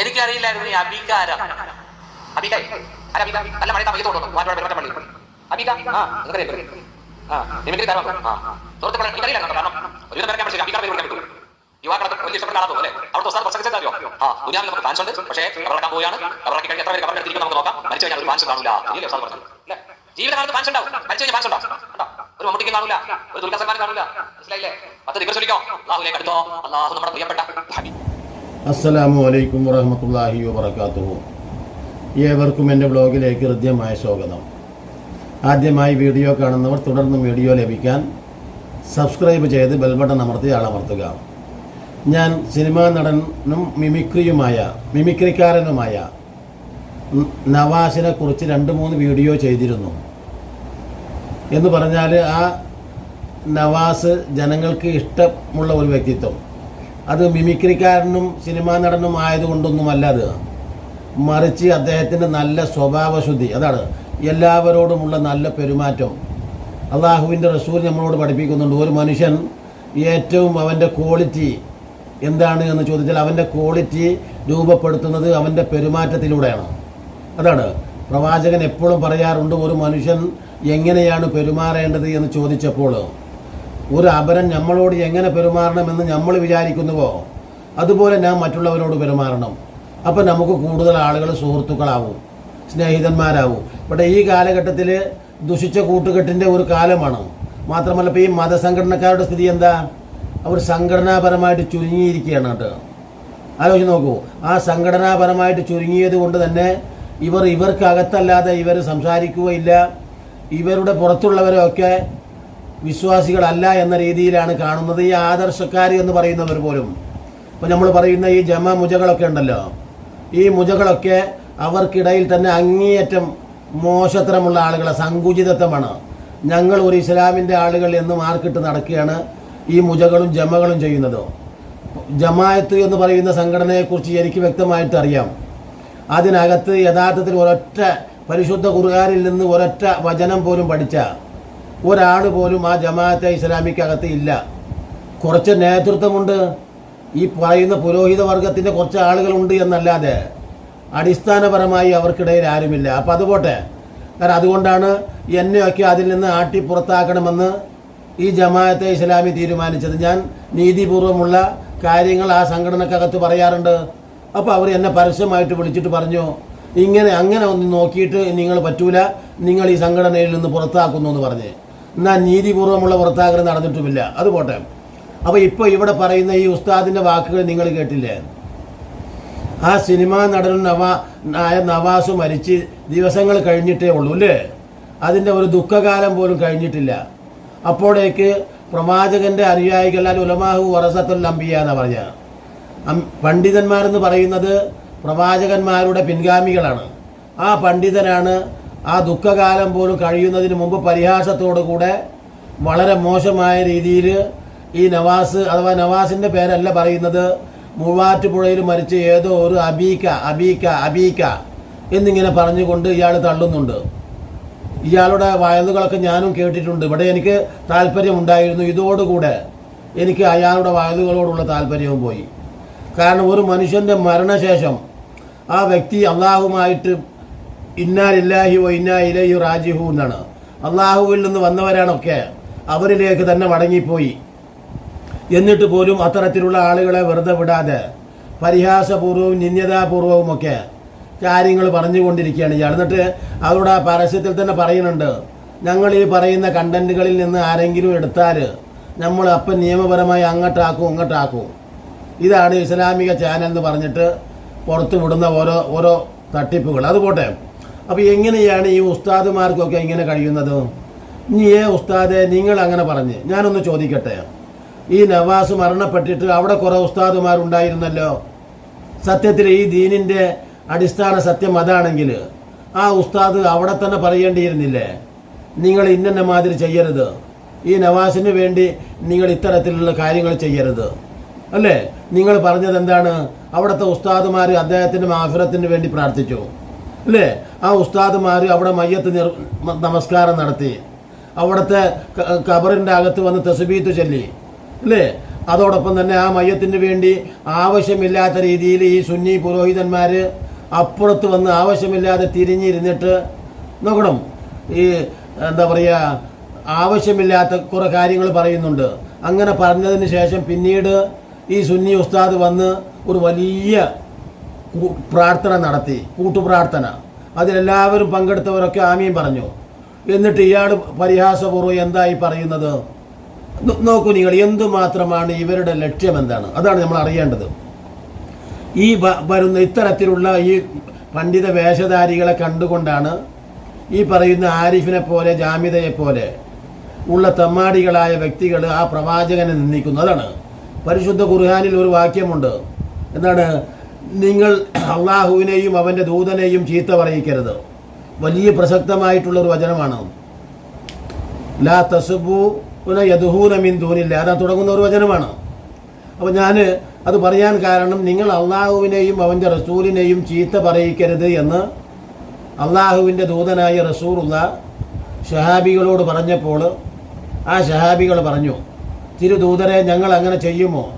എനിക്കറിയില്ലായിരുന്നു ഈ അഭികാരം. അബീക്ക ആ ആ നിമിക്ക് അല്ലേ ഉണ്ട് പക്ഷേ എത്ര നോക്കാം. മരിച്ചു കഴിഞ്ഞാൽ ഒരു ഇല്ലേ. അല്ലേ ജീവിതകാലത്ത് ഉണ്ടാവും. മരിച്ചു കഴിഞ്ഞാൽ ഉണ്ടാവും. ഒരു കാണില്ല ഒരു സൽമാൻ കാണില്ല മനസ്സിലായില്ലേ? പത്ത് ദിവസം അടുത്തോ? അള്ളാഹു നമ്മുടെ പ്രിയപ്പെട്ട അസ്സലാമു അലൈക്കും വറഹമത്തല്ലാഹി വബർക്കാത്തുഹു ഏവർക്കും എന്റെ ബ്ലോഗിലേക്ക് ഹൃദ്യമായ സ്വാഗതം. ആദ്യമായി വീഡിയോ കാണുന്നവർ തുടർന്നും വീഡിയോ ലഭിക്കാൻ സബ്സ്ക്രൈബ് ചെയ്ത് ബെൽബട്ടൺ അമർത്തി ആളമർത്തുക ഞാൻ സിനിമാ നടനും മിമിക്രിയുമായ മിമിക്രിക്കാരനുമായ നവാസിനെ കുറിച്ച് രണ്ട് മൂന്ന് വീഡിയോ ചെയ്തിരുന്നു. എന്ന് പറഞ്ഞാൽ ആ നവാസ് ജനങ്ങൾക്ക് ഇഷ്ടമുള്ള ഒരു വ്യക്തിത്വം. അത് മിമിക്രിക്കാരനും സിനിമാ നടനും ആയതുകൊണ്ടൊന്നുമല്ല അത്. മറിച്ച് അദ്ദേഹത്തിന്റെ നല്ല സ്വഭാവശുദ്ധി അതാണ് എല്ലാവരോടുമുള്ള നല്ല പെരുമാറ്റം. അള്ളാഹുവിന്റെ റസൂൽ നമ്മളോട് പഠിപ്പിക്കുന്നുണ്ട് ഒരു മനുഷ്യൻ ഏറ്റവും അവന്റെ ക്വാളിറ്റി എന്താണ് എന്ന് ചോദിച്ചാൽ അവന്റെ ക്വാളിറ്റി രൂപപ്പെടുത്തുന്നത് അവന്റെ പെരുമാറ്റത്തിലൂടെയാണ്. അതാണ് പ്രവാചകൻ എപ്പോഴും പറയാറുണ്ട് ഒരു മനുഷ്യൻ എങ്ങനെയാണ് പെരുമാറേണ്ടത്? എന്ന് ചോദിച്ചപ്പോൾ ഒരു അപരൻ നമ്മളോട് എങ്ങനെ പെരുമാറണമെന്ന് നമ്മൾ വിചാരിക്കുന്നുവോ? അതുപോലെ ഞാൻ മറ്റുള്ളവരോട് പെരുമാറണം. അപ്പം നമുക്ക് കൂടുതൽ ആളുകൾ സുഹൃത്തുക്കളാവും സ്നേഹിതന്മാരാവും. ഇവിടെ ഈ കാലഘട്ടത്തിൽ ദുഷിച്ച കൂട്ടുകെട്ടിന്റെ ഒരു കാലമാണ്. മാത്രമല്ല ഇപ്പോൾ ഈ മതസംഘടനക്കാരുടെ സ്ഥിതി എന്താ? അവർ സംഘടനാപരമായിട്ട് ചുരുങ്ങിയിരിക്കുകയാണ് കേട്ടോ. ആലോചിച്ച് നോക്കൂ. ആ സംഘടനാപരമായിട്ട് ചുരുങ്ങിയത് കൊണ്ട് തന്നെ ഇവർ ഇവർക്കകത്തല്ലാതെ ഇവർ സംസാരിക്കുകയില്ല. ഇവരുടെ പുറത്തുള്ളവരൊക്കെ വിശ്വാസികളല്ല എന്ന രീതിയിലാണ് കാണുന്നത് ഈ ആദർശക്കാർ എന്ന് പറയുന്നവർ പോലും. ഇപ്പം നമ്മൾ പറയുന്ന ഈ ജമ മുജകളൊക്കെ ഉണ്ടല്ലോ. ഈ മുജകളൊക്കെ അവർക്കിടയിൽ തന്നെ അങ്ങേയറ്റം മോശത്തരമുള്ള ആളുകളെ സങ്കുചിതത്വമാണ്. ഞങ്ങൾ ഒരു ഇസ്ലാമിന്റെ ആളുകൾ എന്ന് മാർക്കിട്ട് നടക്കുകയാണ് ഈ മുജകളും ജമകളും ചെയ്യുന്നത്. ജമായത്ത് എന്ന് പറയുന്ന സംഘടനയെക്കുറിച്ച് എനിക്ക് വ്യക്തമായിട്ട് അറിയാം. അതിനകത്ത് യഥാർത്ഥത്തിൽ ഒരൊറ്റ പരിശുദ്ധ കുറുകാരിൽ നിന്ന് ഒരൊറ്റ വചനം പോലും പഠിച്ച ഒരാൾ പോലും ആ ജമാഅത്തെ ഇസ്ലാമിക്കകത്ത് ഇല്ല. കുറച്ച് നേതൃത്വമുണ്ട്. ഈ പറയുന്ന പുരോഹിത വർഗത്തിന്റെ കുറച്ച് ആളുകളുണ്ട് എന്നല്ലാതെ അടിസ്ഥാനപരമായി അവർക്കിടയിൽ ആരുമില്ല. അപ്പം അതുപോട്ടെ. കാരണം അതുകൊണ്ടാണ് എന്നെയൊക്കെ അതിൽ നിന്ന് ആട്ടി പുറത്താക്കണമെന്ന് ഈ ജമാഅത്തെ ഇസ്ലാമി തീരുമാനിച്ചത്. ഞാൻ നീതിപൂർവമുള്ള കാര്യങ്ങൾ ആ സംഘടനക്കകത്ത് പറയാറുണ്ട്. അപ്പോൾ അവർ എന്നെ പരസ്യമായിട്ട് വിളിച്ചിട്ട് പറഞ്ഞു ഇങ്ങനെ അങ്ങനെ ഒന്ന് നോക്കിയിട്ട് നിങ്ങൾ പറ്റൂല. നിങ്ങൾ ഈ സംഘടനയിൽ നിന്ന് പുറത്താക്കുന്നു എന്ന് പറഞ്ഞ്. എന്നാൽ നീതിപൂർവമുള്ള വൃത്താകരം നടന്നിട്ടുമില്ല. അത് പോട്ടെ. അപ്പോൾ ഇപ്പോൾ ഇവിടെ പറയുന്ന ഈ ഉസ്താദിന്റെ വാക്കുകൾ നിങ്ങൾ കേട്ടില്ലേ? ആ സിനിമാ നടൻ നവാ ആയ നവാസ് മരിച്ച് ദിവസങ്ങൾ കഴിഞ്ഞിട്ടേ ഉള്ളൂ അല്ലേ? അതിന്റെ ഒരു ദുഃഖകാലം പോലും കഴിഞ്ഞിട്ടില്ല. അപ്പോഴേക്ക് പ്രവാചകന്റെ അനുയായികളാൽ ഉലമാഹു വറസത്തുൽ അമ്പിയ എന്ന് പറഞ്ഞ. പണ്ഡിതന്മാരെന്ന് പറയുന്നത് പ്രവാചകന്മാരുടെ പിൻഗാമികളാണ്. ആ പണ്ഡിതനാണ് ആ ദുഃഖകാലം പോലും കഴിയുന്നതിന് മുമ്പ് പരിഹാസത്തോടു കൂടെ വളരെ മോശമായ രീതിയിൽ ഈ നവാസ് അഥവാ നവാസിന്റെ പേരല്ല പറയുന്നത് മൂവാറ്റുപുഴയിൽ മരിച്ച ഏതോ ഒരു അബീക്ക അബീക്ക അബീക്ക എന്നിങ്ങനെ പറഞ്ഞുകൊണ്ട് ഇയാൾ തള്ളുന്നുണ്ട്. ഇയാളുടെ വയലുകളൊക്കെ ഞാനും കേട്ടിട്ടുണ്ട്. ഇവിടെ എനിക്ക് താല്പര്യമുണ്ടായിരുന്നു. ഇതോടുകൂടെ എനിക്ക് അയാളുടെ വയലുകളോടുള്ള താല്പര്യവും പോയി. കാരണം ഒരു മനുഷ്യന്റെ മരണശേഷം ആ വ്യക്തി അള്ളാഹുമായിട്ട് ഇന്നാലില്ലാഹി വ ഇലയു റാജിഹു എന്നാണ്. അള്ളാഹുവിൽ നിന്ന് വന്നവരാണൊക്കെ അവരിലേക്ക് തന്നെ മടങ്ങിപ്പോയി. എന്നിട്ട് പോലും അത്തരത്തിലുള്ള ആളുകളെ വെറുതെ വിടാതെ പരിഹാസപൂർവവും നിന്യതാപൂർവവുമൊക്കെ കാര്യങ്ങൾ പറഞ്ഞുകൊണ്ടിരിക്കുകയാണ് ഇയാൾ എന്നിട്ട് അവരുടെ ആ പരസ്യത്തിൽ തന്നെ പറയുന്നുണ്ട് ഞങ്ങൾ ഈ പറയുന്ന കണ്ടന്റുകളിൽ നിന്ന് ആരെങ്കിലും എടുത്താൽ നമ്മൾ അപ്പം നിയമപരമായി അങ്ങോട്ടാക്കും ഇങ്ങോട്ടാക്കും. ഇതാണ് ഇസ്ലാമിക ചാനൽ എന്ന് പറഞ്ഞിട്ട് പുറത്തുവിടുന്ന ഓരോ ഓരോ തട്ടിപ്പുകൾ. അത് പോട്ടെ അപ്പോൾ എങ്ങനെയാണ് ഈ ഉസ്താദുമാർക്കൊക്കെ ഇങ്ങനെ കഴിയുന്നത്? നീ ഏ ഉസ്താദെ നിങ്ങൾ അങ്ങനെ പറഞ്ഞ്. ഞാനൊന്ന് ചോദിക്കട്ടെ. ഈ നവാസ് മരണപ്പെട്ടിട്ട് അവിടെ കുറേ ഉസ്താദുമാരുണ്ടായിരുന്നല്ലോ. സത്യത്തിൽ ഈ ദീനിന്റെ അടിസ്ഥാന സത്യം അതാണെങ്കിൽ ആ ഉസ്താദ് അവിടെ തന്നെ പറയേണ്ടിയിരുന്നില്ലേ? നിങ്ങൾ ഇന്നെ മാതിരി ചെയ്യരുത്. ഈ നവാസിന് വേണ്ടി നിങ്ങൾ ഇത്തരത്തിലുള്ള കാര്യങ്ങൾ ചെയ്യരുത്. അല്ലേ? നിങ്ങൾ പറഞ്ഞത് എന്താണ് അവിടുത്തെ ഉസ്താദുമാർ അദ്ദേഹത്തിന്റെ മാഫിറത്തിന് വേണ്ടി പ്രാർത്ഥിച്ചു. അല്ലേ? ആ ഉസ്താദ്മാർ അവിടെ മയ്യത്ത് നിർ നമസ്കാരം നടത്തി. അവിടുത്തെ കബറിന്റെ അകത്ത് വന്ന് തസ്ബീത്ത് ചൊല്ലി. അല്ലേ? അതോടൊപ്പം തന്നെ ആ മയ്യത്തിന് വേണ്ടി ആവശ്യമില്ലാത്ത രീതിയിൽ ഈ സുന്നി പുരോഹിതന്മാർ അപ്പുറത്ത് വന്ന് ആവശ്യമില്ലാതെ തിരിഞ്ഞിരുന്നിട്ട് നോക്കണം. ഈ എന്താ പറയുക ആവശ്യമില്ലാത്ത കുറേ കാര്യങ്ങൾ പറയുന്നുണ്ട്. അങ്ങനെ പറഞ്ഞതിന് ശേഷം പിന്നീട് ഈ സുന്നി ഉസ്താദ് വന്ന് ഒരു വലിയ പ്രാർത്ഥന നടത്തി കൂട്ടുപ്രാർത്ഥന. അതിലെല്ലാവരും പങ്കെടുത്തവരൊക്കെ ആമീൻ പറഞ്ഞു. എന്നിട്ട് ഇയാൾ പരിഹാസപൂർവം എന്തായി പറയുന്നത്? നോക്കൂ നിങ്ങൾ എന്തുമാത്രമാണ് ഇവരുടെ ലക്ഷ്യം എന്താണ്? അതാണ് നമ്മൾ അറിയേണ്ടത്. ഈ വരുന്ന ഇത്തരത്തിലുള്ള ഈ പണ്ഡിത വേഷധാരികളെ കണ്ടുകൊണ്ടാണ് ഈ പറയുന്ന ആരിഫിനെ പോലെ ജാമിതയെ പോലെ ഉള്ള തമ്മാടികളായ വ്യക്തികൾ ആ പ്രവാചകനെ നിന്ദിക്കുന്നു അതാണ്. പരിശുദ്ധ ഖുർഹാനിൽ ഒരു വാക്യമുണ്ട്. എന്താണ്? നിങ്ങൾ അള്ളാഹുവിനെയും അവന്റെ ദൂതനെയും ചീത്ത പറയിക്കരുത്. വലിയ പ്രസക്തമായിട്ടുള്ളൊരു വചനമാണ് ലാ തസുബു പുന യദുഹൂന മിൻ ദൂനില്ല അതാ തുടങ്ങുന്ന ഒരു വചനമാണ്. അപ്പോൾ ഞാൻ അത് പറയാൻ കാരണം നിങ്ങൾ അള്ളാഹുവിനെയും അവന്റെ റസൂലിനെയും ചീത്ത പറയിക്കരുത് എന്ന് അള്ളാഹുവിന്റെ ദൂതനായ റസൂറുള്ള ഷഹാബികളോട് പറഞ്ഞപ്പോൾ ആ ഷഹാബികൾ പറഞ്ഞു തിരുദൂതരെ ഞങ്ങൾ അങ്ങനെ ചെയ്യുമോ?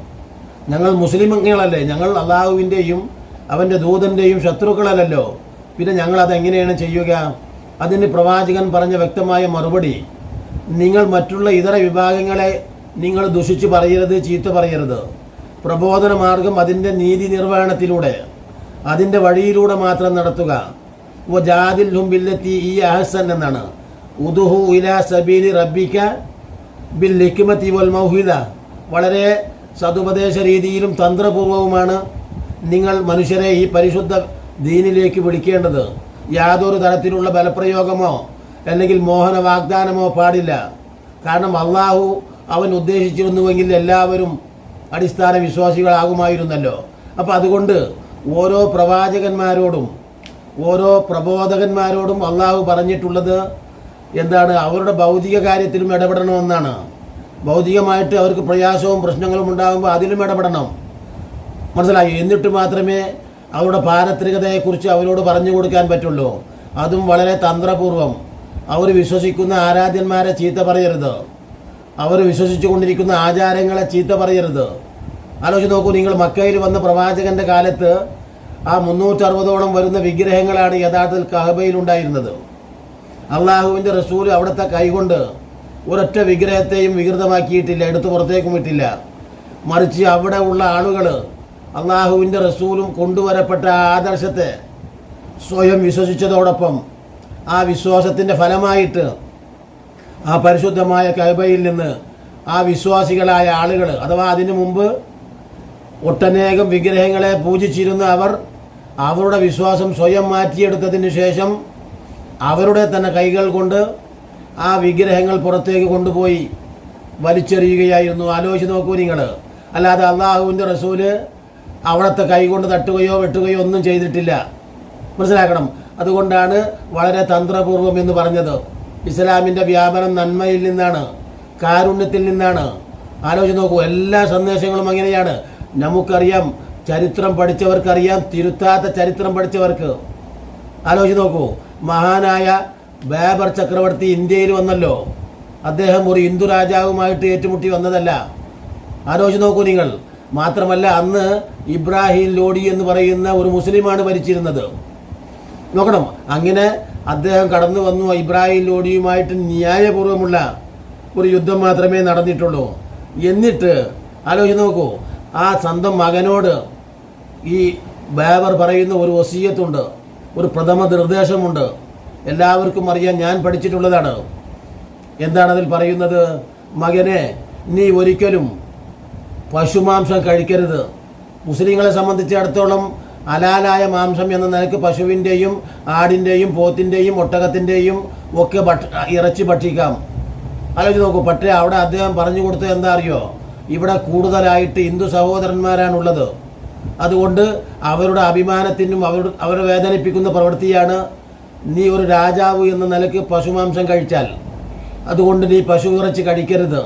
ഞങ്ങൾ മുസ്ലിമുകളല്ലേ ഞങ്ങൾ അള്ളാഹുവിന്റെയും അവന്റെ ദൂതന്റെയും ശത്രുക്കളല്ലല്ലോ. പിന്നെ ഞങ്ങൾ അതെങ്ങനെയാണ് ചെയ്യുക? അതിന് പ്രവാചകൻ പറഞ്ഞ വ്യക്തമായ മറുപടി നിങ്ങൾ മറ്റുള്ള ഇതര വിഭാഗങ്ങളെ നിങ്ങൾ ദുഷിച്ച് പറയരുത് ചീത്ത പറയരുത്. പ്രബോധന മാർഗം അതിന്റെ നീതി നിർവഹണത്തിലൂടെ അതിന്റെ വഴിയിലൂടെ മാത്രം നടത്തുക. ഓ ജാതിൽ ഹുംബില്ലെത്തി ഈ അഹസൻ എന്നാണ്. ഉദുഹു ഇല സബീലി റബ്ബിക്ക ബിൽ ഹിക്മത്തി വൽ മൗഹിദ. വളരെ സതുപദേശ രീതിയിലും തന്ത്രപൂർവവുമാണ് നിങ്ങൾ മനുഷ്യരെ ഈ പരിശുദ്ധ ദീനിലേക്ക് വിളിക്കേണ്ടത്. യാതൊരു തരത്തിലുള്ള ബലപ്രയോഗമോ അല്ലെങ്കിൽ മോഹന വാഗ്ദാനമോ പാടില്ല. കാരണം അള്ളാഹു അവൻ ഉദ്ദേശിച്ചിരുന്നുവെങ്കിൽ എല്ലാവരും അടിസ്ഥാന വിശ്വാസികളാകുമായിരുന്നല്ലോ. അപ്പോൾ അതുകൊണ്ട് ഓരോ പ്രവാചകന്മാരോടും ഓരോ പ്രബോധകന്മാരോടും അള്ളാഹു പറഞ്ഞിട്ടുള്ളത് എന്താണ്? അവരുടെ ഭൗതിക കാര്യത്തിലും ഇടപെടണമെന്നാണ്. ഭൗതികമായിട്ട് അവർക്ക് പ്രയാസവും പ്രശ്നങ്ങളും ഉണ്ടാകുമ്പോൾ അതിലും ഇടപെടണം. മനസ്സിലായി? എന്നിട്ട് മാത്രമേ അവരുടെ പാരത്രികതയെക്കുറിച്ച് അവരോട് പറഞ്ഞു കൊടുക്കാൻ പറ്റുള്ളൂ. അതും വളരെ തന്ത്രപൂർവം. അവർ വിശ്വസിക്കുന്ന ആരാധ്യന്മാരെ ചീത്ത പറയരുത്. അവർ വിശ്വസിച്ചു കൊണ്ടിരിക്കുന്ന ആചാരങ്ങളെ ചീത്ത പറയരുത്. ആലോചിച്ച് നോക്കൂ നിങ്ങൾ മക്കയിൽ വന്ന പ്രവാചകന്റെ കാലത്ത് ആ മുന്നൂറ്ററുപതോളം വരുന്ന വിഗ്രഹങ്ങളാണ് യഥാർത്ഥത്തിൽ കഹബയിൽ ഉണ്ടായിരുന്നത്. അള്ളാഹുവിന്റെ റസൂൽ അവിടുത്തെ കൈകൊണ്ട് ഒരൊറ്റ വിഗ്രഹത്തെയും വികൃതമാക്കിയിട്ടില്ല എടുത്തു പുറത്തേക്കും വിട്ടില്ല. മറിച്ച് അവിടെ ഉള്ള ആളുകൾ അള്ളാഹുവിന്റെ റസൂലും കൊണ്ടുവരപ്പെട്ട ആദർശത്തെ സ്വയം വിശ്വസിച്ചതോടൊപ്പം ആ വിശ്വാസത്തിന്റെ ഫലമായിട്ട് ആ പരിശുദ്ധമായ കൈബയിൽ നിന്ന് ആ വിശ്വാസികളായ ആളുകൾ അഥവാ അതിനു മുമ്പ് ഒട്ടനേകം വിഗ്രഹങ്ങളെ പൂജിച്ചിരുന്ന അവർ അവരുടെ വിശ്വാസം സ്വയം മാറ്റിയെടുത്തതിന് ശേഷം അവരുടെ തന്നെ കൈകൾ കൊണ്ട് ആ വിഗ്രഹങ്ങൾ പുറത്തേക്ക് കൊണ്ടുപോയി വലിച്ചെറിയുകയായിരുന്നു. ആലോചിച്ച് നോക്കൂ നിങ്ങൾ അല്ലാതെ അള്ളാഹുവിന്റെ റസൂൽ അവിടുത്തെ കൈകൊണ്ട് തട്ടുകയോ വെട്ടുകയോ ഒന്നും ചെയ്തിട്ടില്ല. മനസ്സിലാക്കണം? അതുകൊണ്ടാണ് വളരെ തന്ത്രപൂർവം എന്ന് പറഞ്ഞത്. ഇസ്ലാമിന്റെ വ്യാപനം നന്മയിൽ നിന്നാണ് കാരുണ്യത്തിൽ നിന്നാണ്. ആലോചിച്ച് നോക്കൂ എല്ലാ സന്ദേശങ്ങളും അങ്ങനെയാണ്. നമുക്കറിയാം ചരിത്രം പഠിച്ചവർക്കറിയാം തിരുത്താത്ത ചരിത്രം പഠിച്ചവർക്ക്. ആലോചിച്ച് നോക്കൂ മഹാനായ ബാബർ ചക്രവർത്തി ഇന്ത്യയിൽ വന്നല്ലോ. അദ്ദേഹം ഒരു ഹിന്ദു രാജാവുമായിട്ട് ഏറ്റുമുട്ടി വന്നതല്ല. ആലോചിച്ച് നോക്കൂ നിങ്ങൾ. മാത്രമല്ല അന്ന് ഇബ്രാഹിം ലോഡി എന്ന് പറയുന്ന ഒരു മുസ്ലിമാണ് ഭരിച്ചിരുന്നത്. നോക്കണം. അങ്ങനെ അദ്ദേഹം കടന്നു വന്നു. ഇബ്രാഹിം ലോഡിയുമായിട്ട് ന്യായപൂർവമുള്ള ഒരു യുദ്ധം മാത്രമേ നടന്നിട്ടുള്ളൂ. എന്നിട്ട് ആലോചിച്ച് നോക്കൂ. ആ സ്വന്തം മകനോട് ഈ ബാബർ പറയുന്ന ഒരു വസീയത്തുണ്ട്. ഒരു പ്രഥമ നിർദ്ദേശമുണ്ട്. എല്ലാവർക്കും അറിയാൻ ഞാൻ പഠിച്ചിട്ടുള്ളതാണ്. എന്താണ് അതിൽ പറയുന്നത്? മകനെ നീ ഒരിക്കലും പശുമാംസം കഴിക്കരുത്. മുസ്ലിങ്ങളെ സംബന്ധിച്ചിടത്തോളം അലാലായ മാംസം എന്ന നിലയ്ക്ക് പശുവിന്റെയും ആടിന്റെയും പോത്തിന്റെയും ഒട്ടകത്തിന്റെയും ഒക്കെ ഇറച്ചി ഭക്ഷിക്കാം. ആലോചിച്ച് നോക്കൂ പക്ഷേ അവിടെ അദ്ദേഹം പറഞ്ഞു കൊടുത്തത് എന്താ അറിയോ? ഇവിടെ കൂടുതലായിട്ട് ഹിന്ദു സഹോദരന്മാരാണുള്ളത്. അതുകൊണ്ട് അവരുടെ അഭിമാനത്തിനും അവരുടെ അവരെ വേദനിപ്പിക്കുന്ന പ്രവൃത്തിയാണ് നീ ഒരു രാജാവ് എന്ന നിലയ്ക്ക് പശുമാംസം കഴിച്ചാൽ അതുകൊണ്ട് നീ പശു ഇറച്ചി കഴിക്കരുത്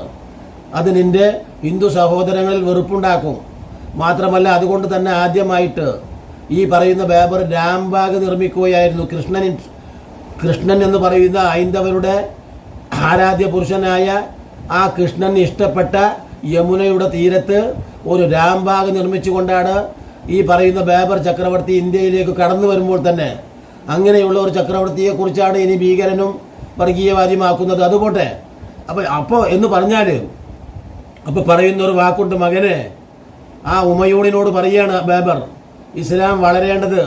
അത് നിന്റെ ഹിന്ദു സഹോദരങ്ങളിൽ വെറുപ്പുണ്ടാക്കും. മാത്രമല്ല അതുകൊണ്ട് തന്നെ ആദ്യമായിട്ട് ഈ പറയുന്ന ബേബർ രാംബാഗ് നിർമ്മിക്കുകയായിരുന്നു. കൃഷ്ണൻ കൃഷ്ണൻ എന്ന് പറയുന്ന ഹൈന്ദവരുടെ ആരാധ്യ പുരുഷനായ ആ കൃഷ്ണൻ ഇഷ്ടപ്പെട്ട യമുനയുടെ തീരത്ത് ഒരു രാംബാഗ് നിർമ്മിച്ചുകൊണ്ടാണ് ഈ പറയുന്ന ബേബർ ചക്രവർത്തി ഇന്ത്യയിലേക്ക് കടന്നു വരുമ്പോൾ തന്നെ അങ്ങനെയുള്ള ഒരു ചക്രവർത്തിയെക്കുറിച്ചാണ് ഇനി ഭീകരനും വർഗീയവാദിയുമാക്കുന്നത്. അതുപോട്ടെ അപ്പോൾ അപ്പോൾ എന്ന് പറഞ്ഞാൽ അപ്പോൾ പറയുന്ന ഒരു വാക്കുണ്ട് മകനെ. ആ ഉമയൂണിനോട് പറയാണ് ബേബർ ഇസ്ലാം വളരേണ്ടത്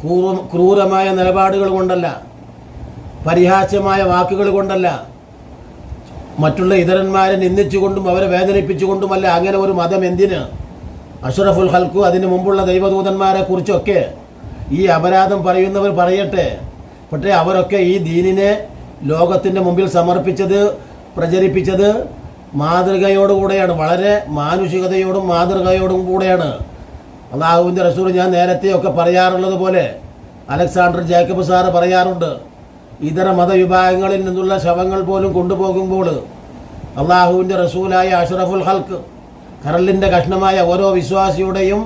ക്രൂര ക്രൂരമായ നിലപാടുകൾ കൊണ്ടല്ല പരിഹാസ്യമായ വാക്കുകൾ കൊണ്ടല്ല. മറ്റുള്ള ഇതരന്മാരെ നിന്ദിച്ചുകൊണ്ടും അവരെ വേദനിപ്പിച്ചുകൊണ്ടുമല്ല അങ്ങനെ ഒരു മതം എന്തിന്? അഷറഫുൽ ഹൽക്കു അതിന് മുമ്പുള്ള ദൈവദൂതന്മാരെ കുറിച്ചൊക്കെ ഈ അപരാധം പറയുന്നവർ പറയട്ടെ. പക്ഷേ അവരൊക്കെ ഈ ദീനിനെ ലോകത്തിന്റെ മുമ്പിൽ സമർപ്പിച്ചത് പ്രചരിപ്പിച്ചത് മാതൃകയോടുകൂടെയാണ്. വളരെ മാനുഷികതയോടും മാതൃകയോടും കൂടെയാണ്. അള്ളാഹുവിന്റെ റസൂൽ ഞാൻ നേരത്തെയൊക്കെ പറയാറുള്ളത് പോലെ അലക്സാണ്ടർ ജേക്കബ് സാറ് പറയാറുണ്ട് ഇതര മതവിഭാഗങ്ങളിൽ നിന്നുള്ള ശവങ്ങൾ പോലും കൊണ്ടുപോകുമ്പോൾ അള്ളാഹുവിന്റെ റസൂലായ അഷ്റഫുൽ ഹൽക്ക് കരളിന്റെ കഷ്ണമായ ഓരോ വിശ്വാസിയുടെയും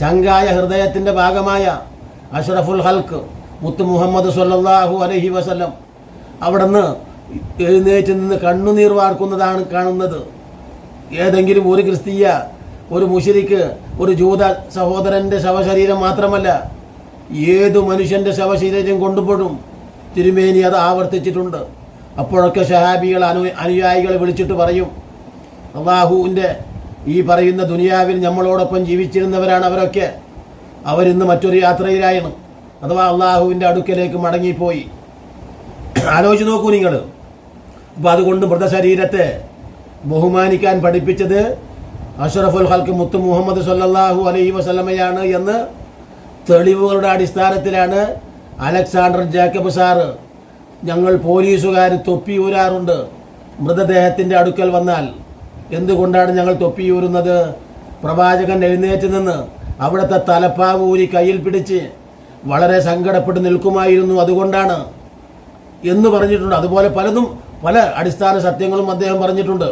ചങ്കായ ഹൃദയത്തിന്റെ ഭാഗമായ അഷ്റഫുൽ ഹൽക്ക് മുത്ത് മുഹമ്മദ് സല്ലാഹു അലഹി വസല്ലം. അവിടുന്ന് എഴുന്നേറ്റ് നിന്ന് കണ്ണുനീർ വാർക്കുന്നതാണ് കാണുന്നത്. ഏതെങ്കിലും ഒരു ക്രിസ്തീയ ഒരു മുഷിരിക്ക് ഒരു ജൂത സഹോദരന്റെ ശവശരീരം മാത്രമല്ല ഏതു മനുഷ്യന്റെ ശവശരീരം കൊണ്ടുപോഴും തിരുമേനി അത് ആവർത്തിച്ചിട്ടുണ്ട്. അപ്പോഴൊക്കെ ഷഹാബികൾ അനു അനുയായികളെ വിളിച്ചിട്ട് പറയും അള്ളാഹുവിന്റെ ഈ പറയുന്ന ദുനിയാവിൽ നമ്മളോടൊപ്പം ജീവിച്ചിരുന്നവരാണ് അവരൊക്കെ. അവരിന്ന് മറ്റൊരു യാത്രയിലായിരുന്നു. അഥവാ അള്ളാഹുവിന്റെ അടുക്കലേക്ക് മടങ്ങിപ്പോയി. ആലോചിച്ച് നോക്കൂ നിങ്ങൾ. അപ്പോൾ അതുകൊണ്ട് മൃതശരീരത്തെ ബഹുമാനിക്കാൻ പഠിപ്പിച്ചത് അഷറഫുൽ ഹൽക്ക് മുത്തു മുഹമ്മദ് സല്ലാഹു അലൈഹി വസല്ലമയാണ് എന്ന് തെളിവുകളുടെ അടിസ്ഥാനത്തിലാണ് അലക്സാണ്ടർ ജാക്കബ് സാറ് ഞങ്ങൾ പോലീസുകാർ തൊപ്പി ഊരാറുണ്ട്. മൃതദേഹത്തിന്റെ അടുക്കൽ വന്നാൽ എന്തുകൊണ്ടാണ് ഞങ്ങൾ തൊപ്പി ഊരുന്നത്? പ്രവാചകൻ എഴുന്നേറ്റ് നിന്ന് അവിടുത്തെ തലപ്പാവ് ഊരി കയ്യിൽ പിടിച്ച് വളരെ സങ്കടപ്പെട്ട് നിൽക്കുമായിരുന്നു അതുകൊണ്ടാണ് എന്ന് പറഞ്ഞിട്ടുണ്ട്. അതുപോലെ പലതും പല അടിസ്ഥാന സത്യങ്ങളും അദ്ദേഹം പറഞ്ഞിട്ടുണ്ട്.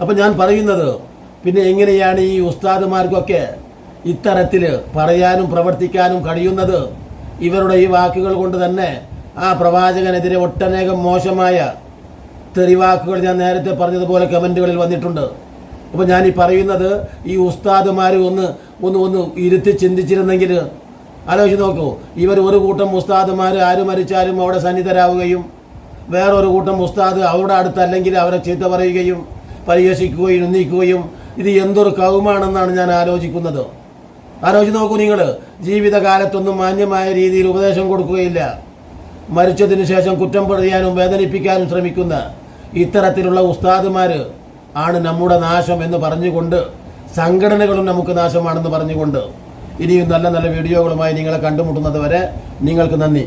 അപ്പം ഞാൻ പറയുന്നത് പിന്നെ എങ്ങനെയാണ് ഈ ഉസ്താദുമാർക്കൊക്കെ ഇത്തരത്തിൽ പറയാനും പ്രവർത്തിക്കാനും കഴിയുന്നത്? ഇവരുടെ ഈ വാക്കുകൾ കൊണ്ട് തന്നെ ആ പ്രവാചകനെതിരെ ഒട്ടനേകം മോശമായ തെറിവാക്കുകൾ ഞാൻ നേരത്തെ പറഞ്ഞതുപോലെ കമന്റുകളിൽ വന്നിട്ടുണ്ട്. അപ്പോൾ ഞാൻ ഈ പറയുന്നത് ഈ ഉസ്താദുമാർ ഒന്ന് ഒന്ന് ഒന്ന് ഇരുത്തി ചിന്തിച്ചിരുന്നെങ്കിൽ ആലോചിച്ച് നോക്കൂ. ഇവർ ഒരു കൂട്ടം ഉസ്താദുമാർ ആര് മരിച്ചാലും അവിടെ സന്നിധരാവുകയും വേറൊരു കൂട്ടം ഉസ്താദ് അവരുടെ അടുത്തല്ലെങ്കിൽ അവരെ ചീത്ത പറയുകയും പരിഹസിക്കുകയും ഉന്നയിക്കുകയും ഇത് എന്തൊരു കൗമാണെന്നാണ് ഞാൻ ആലോചിക്കുന്നത്. ആലോചിച്ച് നോക്കൂ നിങ്ങൾ. ജീവിതകാലത്തൊന്നും മാന്യമായ രീതിയിൽ ഉപദേശം കൊടുക്കുകയില്ല. മരിച്ചതിന് ശേഷം കുറ്റം പറയാനും വേദനിപ്പിക്കാനും ശ്രമിക്കുന്ന ഇത്തരത്തിലുള്ള ഉസ്താദുമാർ ആണ് നമ്മുടെ നാശം എന്ന് പറഞ്ഞുകൊണ്ട് സംഘടനകളും നമുക്ക് നാശമാണെന്ന് പറഞ്ഞുകൊണ്ട് ഇനിയും നല്ല നല്ല വീഡിയോകളുമായി നിങ്ങളെ കണ്ടുമുട്ടുന്നത് വരെ നിങ്ങൾക്ക് നന്ദി.